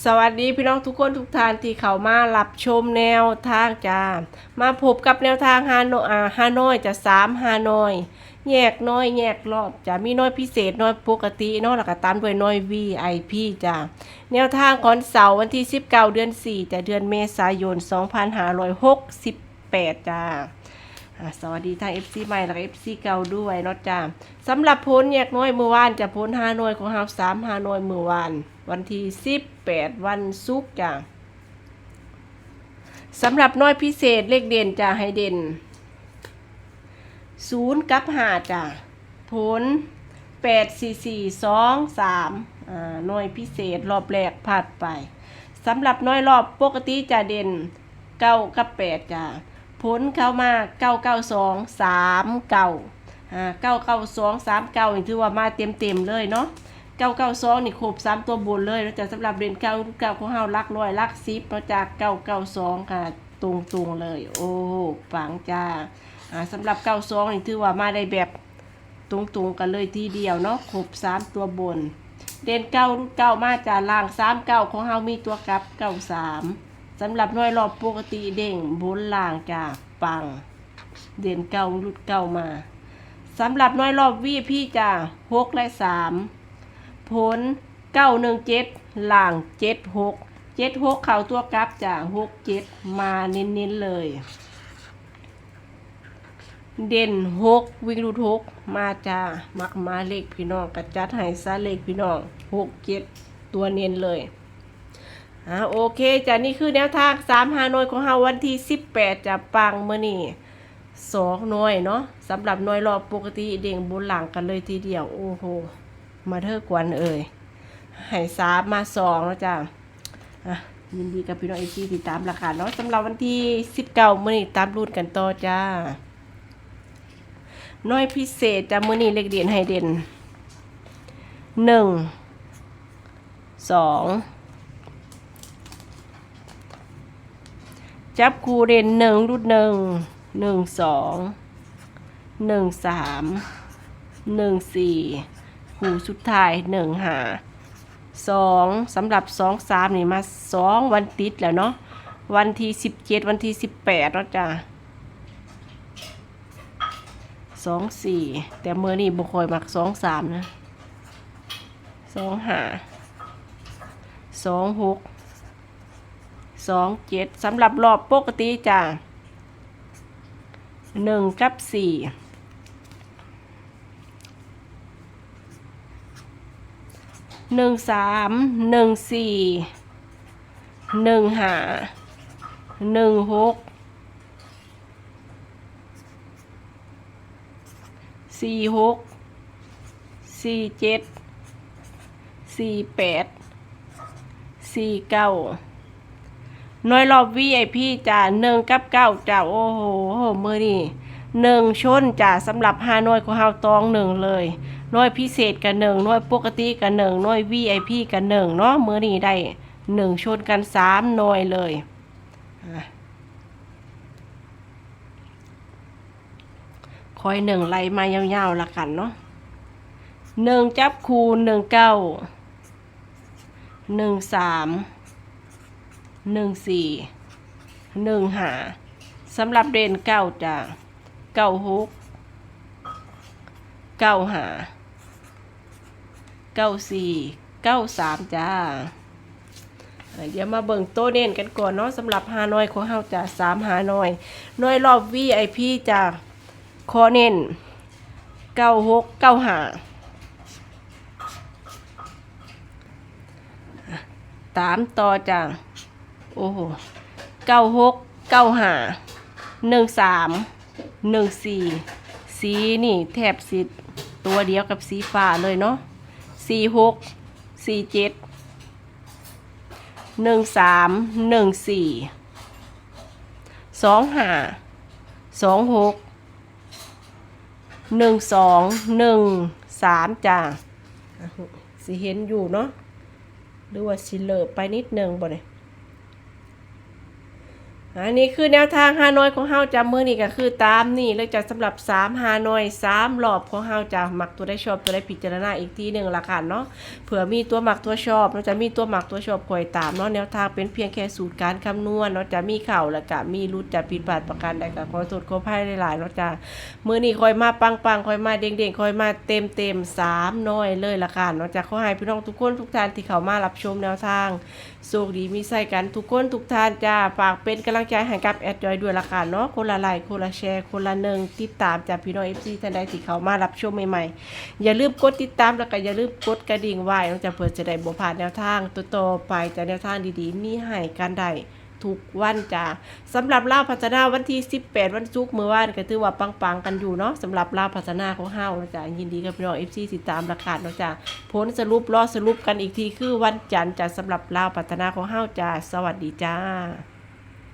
สวัสดีพี่น้องทุกคนทุกท่านที่เข้ามารับชมแนวทางจ้ามาพบกับแนวทางฮานอยอ่าฮานอยจะสามฮานอย แยกน้อยแยกรอบจะมีน้อยพิเศษน้อยปกติเนาะแล้วก็ตามด้วยน้อย VIP จ้าแนวทางของเสาร์วันที่ 19 เดือน 4จะเดือนเมษายน 2568 จ้าอ่าสวัสดีทาง FC ใหม่แล้วก็ FC เก่าด้วยเนาะจ้าสำหรับพ้นแยกน้อยเมื่อวานจะพ้นห้าน่วยของเฮาสามห้าน่วยเมื่อวาน วันที่18วันศุกร์จ้าสำหรับน้อยพิเศษเลขเด่นจะให้เด่นศูนย์กับหาจ้าผลแปดสี่สี่สองสามอ่าน่วยพิเศษรอบแรกผ่านไปสำหรับน้อยรอบปกติจะเด่นเก้ากับแปดจ้าผลเข้ามาเก้าเก้าสองสามเก้าอ่าเก้าเก้าสองสามเก้านี่ถือว่ามาเต็มเต็มๆเลยเนาะ ก้าเก้าสองนี่ครบสามตัวบนเลยแล้วจากสำหรับเด่นเก้าเก้าของเฮาลักร้อยลักซิปมาจากเก้าเก้าสองค่ะ ตรงตรงเลย โอ้ปังจ้าอ่าสำหรับเก้าสองนี่ถือว่ามาได้แบบตรงตรงกันเลยทีเดียวเนาะครบสามตัวบน เด่นเก้ารุ่นเก้ามาจากล่างสามเก้าของเฮามีตัวกลับเก้าสามสำหรับน่วยรอบปกติเด้งบนล่างจาปัง เด่นเก้ารุดเก้ามาสำหรับน่วยรอบวีพี่จะหกและสาม ผลเก้าหนึ่งเจ็ดล่างเจ็ดหกเจ็ดหกเข่าตัวกลับจะหกเจ็ดมาเน้นๆเลย เด่นหกวิ่งรูดหกมาจ้ามักมาเลขพี่น้องกระจัดให้ซาเลขพี่น้องหกเจ็ดตัวเน้นเลยอ่าโอเคจ้ะนี่คือแนวทางสามหาน่วยของเฮาวันที่สิบแปดจะปังเมื่อนี่สองหน่วยเนาะสำหรับหน่วยรอบปกติเด้งบนหลังกันเลยทีเดียว โอ้โห มาเถอะกวนเอ่ยให้สามมาสองแล้วจ้ะยินดีกับพี่น้องเอซีติดตามราคาเนาะสำหรับวันที่สิบเก้ามื่อนี่ตามรุ่นกันต่อจ้าน่วยพิเศษจ้ะมื่อนี่เลขเด่นให้เด่นหนึ่งสองจับคูเด่นหนึ่งรุดหนึ่งหนึ่งสองหนึ่งสามหนึ่งสี่ หูสุดท้ายหนึ่งหาสองสำหรับสองสามนี่มาสองวันติดแล้วเนาะวันที่สิบเจ็ดวันที่สิบแปดแล้วจ้ะสองสี่แต่เมื่อนี่บุคอยมักสองสามนะสองหาสองหกสองเจ็ดสำหรับรอบปกติจ้ะหนึ่งกับสี่ หนึ่งสามหนึ่งสี่หนึ่งห้าหนึ่งหกสี่หกสี่เจ็ดสี่แปดสี่เก้าหน่วยรอบ VIP จ้าหนึ่งกับเก้าจ้าโอ้โหมือนี่ หนึ่งชนจ้าสำหรับห้าหน่วยของเฮาตองหนึ่งเลยหน่วยพิเศษกับหนึ่งหน่วยปกติกับหนึ่งหน่วย VIP กับหนึ่งเนาะมือนี่ได้หนึ่งชนกันสามหน่วยเลยคอยหนึ่งไล่มายาวๆละกันเนาะหนึ่งจับคูณหนึ่งเก้าหนึ่งสามหนึ่งสี่หนึ่งหาสำหรับเด่นเก้าจ้ะ เก้าหกเก้าหาเก้าสี่เก้าสามจ้า เดี๋ยวมาเบิ่งโต๊ะเด่นกันก่อนเนาะสำหรับฮานอยของเฮาจ้ะสามฮานอยน้อยรอบ VIP จ้ะคอเน้นเก้าหกเก้าหาตามต่อจ้ะโอ้โหเก้าหกเก้าห้าหนึ่งสาม หนึ่งสี่สีนี่แทบสิตัวเดียวกับสีฟ้าเลยเนาะสี่หกสี่เจ็ดหนึ่งสามหนึ่งสี่สองห้าสองหกหนึ่งสองหนึ่งสามจ้าสิเห็นอยู่เนาะหรือว่าสิเลอะไปนิดนึงบ่เนี่ย อันนี้คือแนวทางฮานอยของเฮาจ้ะมื้อนี้ก็คือตามนี่เลยจะสำหรับ3ฮานอย3รอบของเฮาจ้ะมักตัวได้ชอบตัวได้พิจารณาอีกทีหนึ่งละค่ะเนาะเผื่อมีตัวหมักตัวชอบเนาจะมีตัวหมักตัวชอบคอยตามเนาะแนวทางเป็นเพียงแค่สูตรการคำนวณเนาะจะมีเข่าแล้วก็มีรุดจะผิดพลาดประการใดก็ขอโทษขออภัยหลายๆเนาะจะมือนี้คอยมาปังๆคอยมาเด้งๆคอยมาเต็มๆสามน้อยเลยละค่ะเนาะจะขอให้พี่น้องทุกคนทุกท่านที่เข้ามารับชมแนวทางโชคดีมีใส่กันทุกคนทุกท่านจ้าฝากเป็นกำลังใจให้กับแอดจอยด้วยละค่ะเนาะคนละไลค์คนละแชร์ คนละหนึ่งติดตามจากพี่น้องเอฟซีท่านใดที่เขามารับชมใหม่ๆ อย่าลืมกดติดตามแล้วก็อย่าลืมกดกระดิ่งไว้เราจะเพื่อจะได้บ่พลาดแนวทางตัวโตไปจากแนวทางดีๆ มีให้กันได้ทุกวันจ้าสำหรับลาวพัฒนาวันที่ 18 วันศุกร์เมื่อวานก็ถือว่าปังๆกันอยู่เนาะสำหรับลาวพัฒนาของเฮาเนาะจ้ายินดีกับพี่น้องเอฟซีติดตามราคาเนาะจ้าผลสรุปรอสรุปกันอีกทีคือวันจันทร์จะสำหรับลาวพัฒนาของเฮาจ้าสวัสดีจ้า